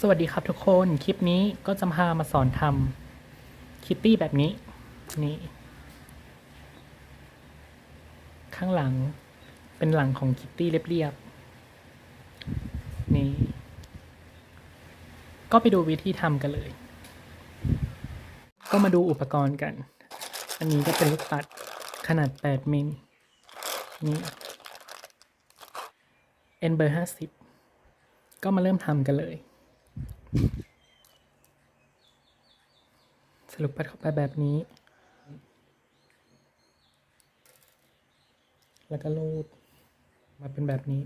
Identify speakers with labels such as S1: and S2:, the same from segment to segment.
S1: สวัสดีครับทุกคน คลิปนี้ก็จะพามาสอนทำคิตตี้แบบนี้ นี่ ข้างหลังเป็นหลังของคิตตี้เรียบๆ นี่ ก็ไปดูวิธีทำกันเลย ก็มาดูอุปกรณ์กัน อันนี้ก็เป็นลูกปัดขนาด 8 มิล นี่ N เบอร์ 50 ก็มาเริ่มทำกันเลย สรุปปัดเข้าไปแบบนี้ แล้วก็รูดมาเป็นแบบนี้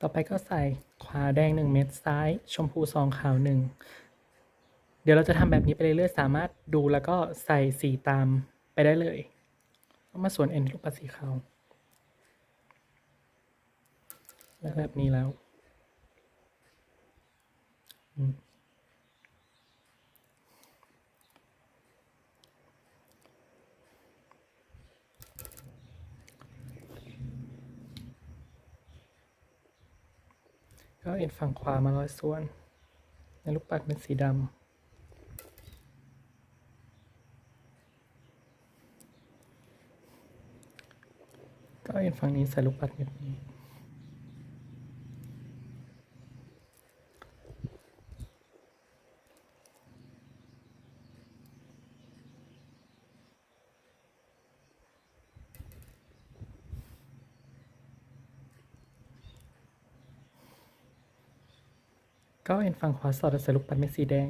S1: ต่อไปก็ใส่ขวาแดง 1 เม็ดซ้าย ชมพูสองขาวหนึ่งเดี๋ยวเราจะทำแบบนี้ไปเรื่อยๆ สามารถดูแล้วก็ใส่สีตามไปได้เลย มาส่วนเอ็นลูกปัดสีขาว แบบนี้แล้วก็เอ็นฝั่งขวามาร้อยส่วน ในลูกปัดเป็นสีดำก็เอ็นฝั่งนี้ใส่ลูกปัดแบบนี้ ก็เอ็นฝั่งขวาสอดใส่ลูกปัดเม็ดสีแดง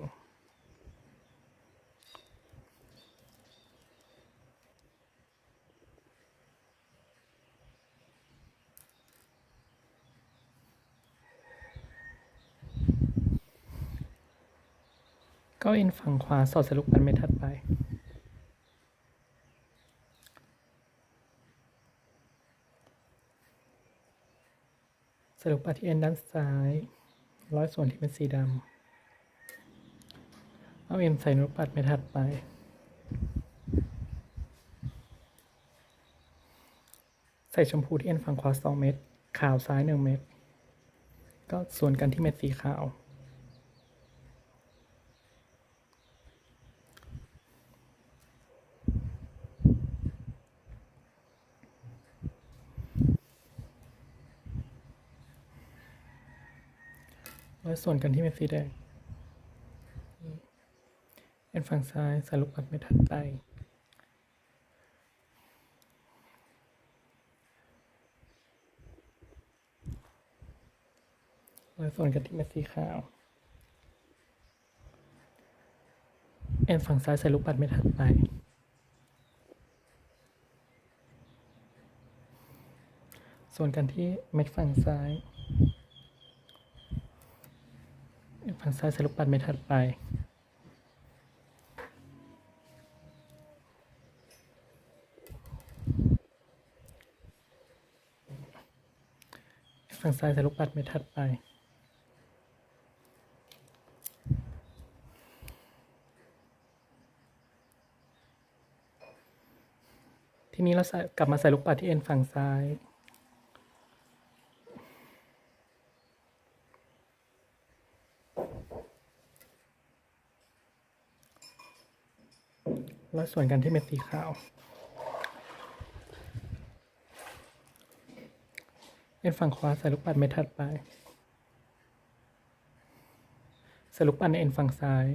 S1: ก็เอ็นฝั่งขวาสอดใส่ลูกปัดเม็ดถัดไปส่ลูกปัดที่เอ็นด้านซ้าย ร้อยส่วนที่เป็นสีดำเอาเอ็นใส่นุปัดเม็ดถัดไป ใส่ชมพูที่เอ็นฝั่งขวาสองเม็ดขาวซ้ายหนึ่งเม็ดก็ส่วนกันที่เม็ดสีขาว ร้อยส่วนกันที่เม็ดสีแดงเอ็นฝั่งซ้ายใส่ลูกปัดเม็ดถัดไปร้อยส่วนกันที่เม็ดสีขาว เอ็นฝั่งซ้ายใส่ลูกปัดเม็ดถัดไปส่วนกันที่เม็ดฝั่งซ้าย ฝั่งซ้ายใส่ลูกปัดเม็ดถัดไป ฝั่งซ้ายใส่ลูกปัดเม็ดถัดไปทีนี้เราใส่กลับมาใส่ลูกปัดที่เอ็นฝั่งซ้าย แล้วส่วนกันที่เม็ดสีขาวเอ็นฝั่งขวาใส่ลูกปัดเม็ดถัดไป ใส่ลูกปัดในเอ็นฝั่งซ้าย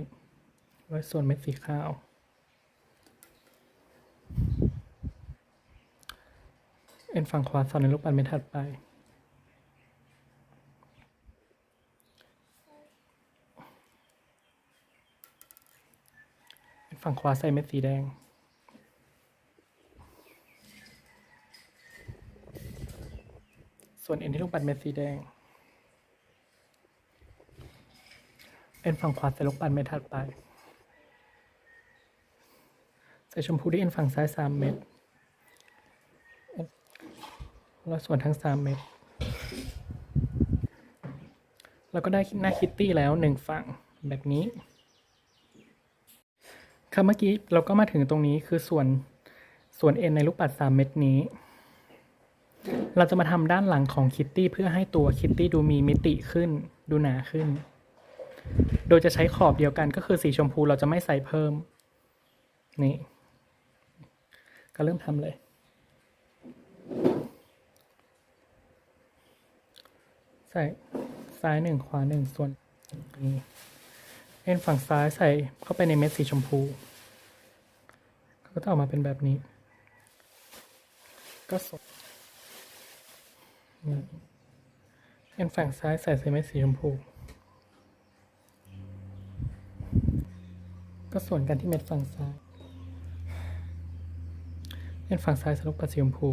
S1: ไว้ส่วนเม็ดสีขาว เอ็นฝั่งขวาสอดในลูกปัดเม็ดถัดไป เอ็น ฝั่งขวาใส่เม็ดสีแดง ส่วนเอ็นที่ลูกปัดเม็ดสีแดง เอ็นฝั่งขวาใส่ลูกปัดเม็ดถัดไป ใส่ชมพูที่เอ็นฝั่งซ้ายสามเม็ด แล้วส่วนทั้งสามเม็ด แล้วก็ได้หน้าคิตตี้แล้วหนึ่งฝั่งแบบนี้ ครับเมื่อกี้เราก็มาถึงตรงนี้คือส่วนส่วนเอ็นในลูกปัดสามเม็ดนี้ เราจะมาทำด้านหลังของคิตตี้เพื่อให้ตัวคิตตี้ดูมีมิติขึ้น ดูหนาขึ้น โดยจะใช้ขอบเดียวกันก็คือสีชมพูเราจะไม่ใส่เพิ่ม นี่ ก็เริ่มทำเลยใส่ซ้ายหนึ่งขวาหนึ่งส่วนนี้ เอ็นฝั่งซ้ายใส่เข้าไปในเม็ดสีชมพูก็จะออกมาเป็นแบบนี้ ก็สดนี่เอ็นฝั่งซ้ายใส่ใส่เม็ดสีชมพู ก็ส่วนกันที่เม็ดฝั่งซ้ายเอ็นฝั่งซ้ายใส่ลูกปัดสีชมพู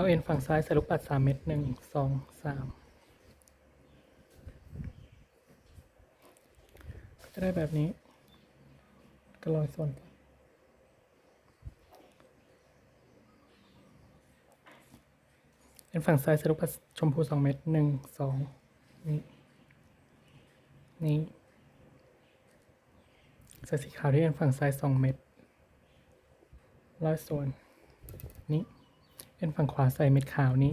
S1: เอาเอ็นฝั่งซ้ายใส่ลูกปัดสามเม็ดหนึ่งสองสามก็จะได้แบบนี้ ก็ลอยส่วน เอ็นฝั่งซ้ายใส่ลูกปัดชมพูสองเม็ดหนึ่งสองนี่ นี่ใส่สีขาวที่เอ็นฝั่งซ้ายสองเม็ดร้อยส่วน นี้ เอ็นฝั่งขวาใส่เม็ดขาวนี้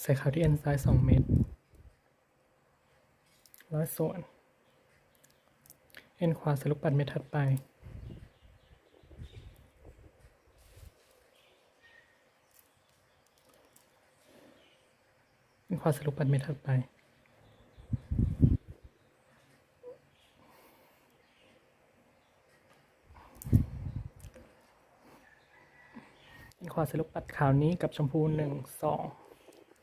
S1: ใส่ขาวที่เอ็นซ้ายสองเม็ดร้อยส่วน เอ็นขวาใส่ลูกปัดเม็ดถัดไปเอ็นขวาใส่ลูกปัดเม็ดถัดไป เอ็น ขวาใส่ลูกปัดขาวนี้กับชมพูหนึ่งสอง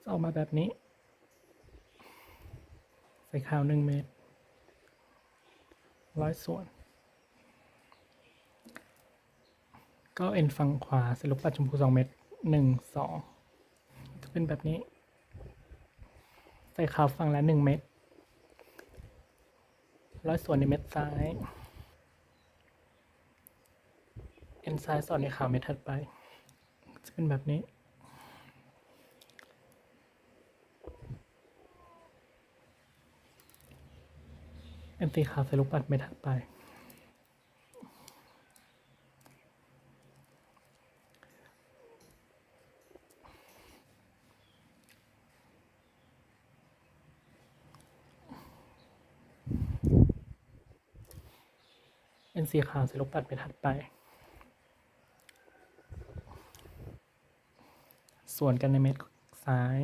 S1: จะออกมาแบบนี้ ใส่ขาวหนึ่งเม็ดร้อยส่วน ก็เอ็นฝั่งขวาส่ลูกปัดชมพูสองเม็ดหนึ่งสองจะเป็นแบบนี้ ใส่ขาวฝั่งละหนึ่งเม็ดร้อยส่วนในเม็ดซ้าย เอ็นซ้ายสอดในขาวเม็ดถัดไป จะเป็นแบบนี้เอ็นตีขาวใส่ลูกปัดเม็ดถัดไปเอ็นสีขาวใส่ลูกปัดเม็ดถัดไป ส่วนกันในเม็ดซ้าย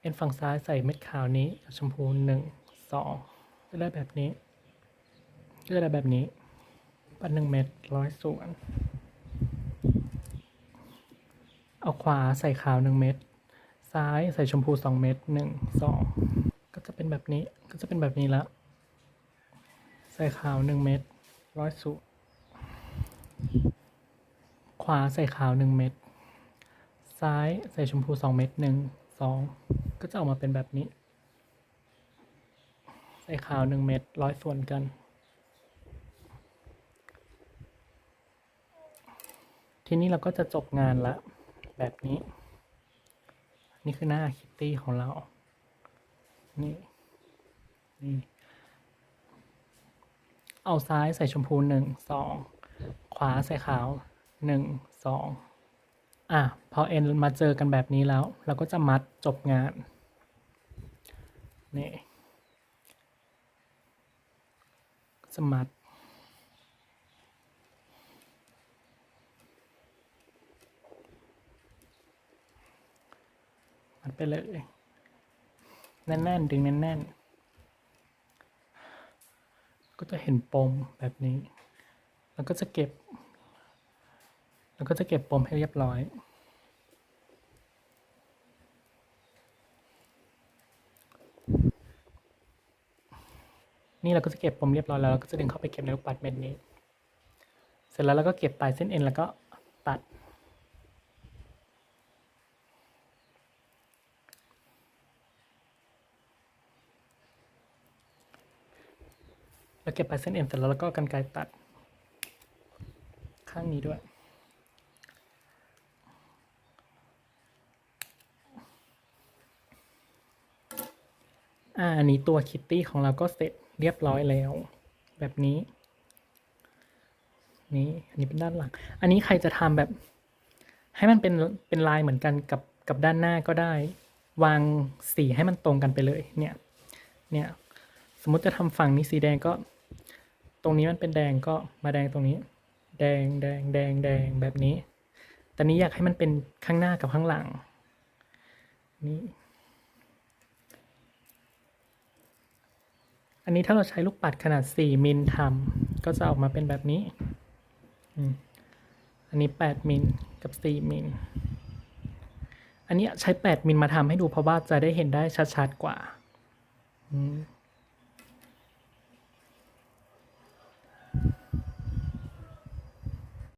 S1: เอ็นฝั่งซ้ายใส่เม็ดขาวนี้กับชมพูหนึ่งสองจะได้แบบนี้ก็ได้แบบนี้ปัดหนึ่งเม็ดร้อยส่วน เอาขวาใส่ขาวหนึ่งเม็ดซ้ายใส่ชมพูสองเม็ดหนึ่งสองก็จะเป็นแบบนี้ก็จะเป็นแบบนี้ล้วใส่ขาวหนึ่งเม็ดร้อยส่วน ขวาใส่ขาวหนึ่งเม็ด ซ้ายใส่ชมพูสองเม็ดหนึ่งสองก็จะออกมาเป็นแบบนี้ ใส่ขาวหนึ่งเม็ดร้อยส่วนกัน ทีนี้เราก็จะจบงานละ แบบนี้ นี่คือหน้าคิตตี้ของเรา นี่ นี่ เอาซ้ายใส่ชมพูหนึ่งสอง ขวาใส่ขาวหนึ่งสองอะ พอเอ็นมาเจอกันแบบนี้แล้ว เราก็จะมัดจบงาน นี่ก็จะมัดมัดไปเลย แน่น ๆ ดึงแน่น ๆ ก็จะเห็นปมแบบนี้ แล้วก็จะเก็บ แล้วก็จะเก็บปมให้เรียบร้อย นี่เราก็จะเก็บปมเรียบร้อยแล้วเราก็จะดึงเข้าไปเก็บในลูกปัดเม็ดนี้ เสร็จแล้วเราก็เก็บปลายเส้นเอ็นแล้วก็ตัดเราเก็บปลายเส้นเอ็นเสร็จแล้วเราก็กันไกรตัด ข้างนี้ด้วย อ่าอันนี้ตัวคิตตี้ของเราก็เสร็จเรียบร้อยแล้ว แบบนี้ นี่ อันนี้เป็นด้านหลัง อันนี้ใครจะทำแบบ ให้มันเป็นเป็นลายเหมือนกันกับกับด้านหน้าก็ได้ วางสีให้มันตรงกันไปเลย เนี่ย เนี่ย สมมติจะทำฝั่งนี้สีแดงก็ ตรงนี้มันเป็นแดงก็มาแดงตรงนี้ แดงแดงแดงแดงแบบนี้แต่นี้อยากให้มันเป็นข้างหน้ากับข้างหลัง นี่อันนี้ถ้าเราใช้ลูกปัดขนาด 4 มิลทำก็จะออกมาเป็นแบบนี้ อันนี้ 8 มิลกับ 4 มิล อันนี้ใช้ 8 มิลมาทำให้ดูเพราะว่าจะได้เห็นได้ชัดๆกว่า อืม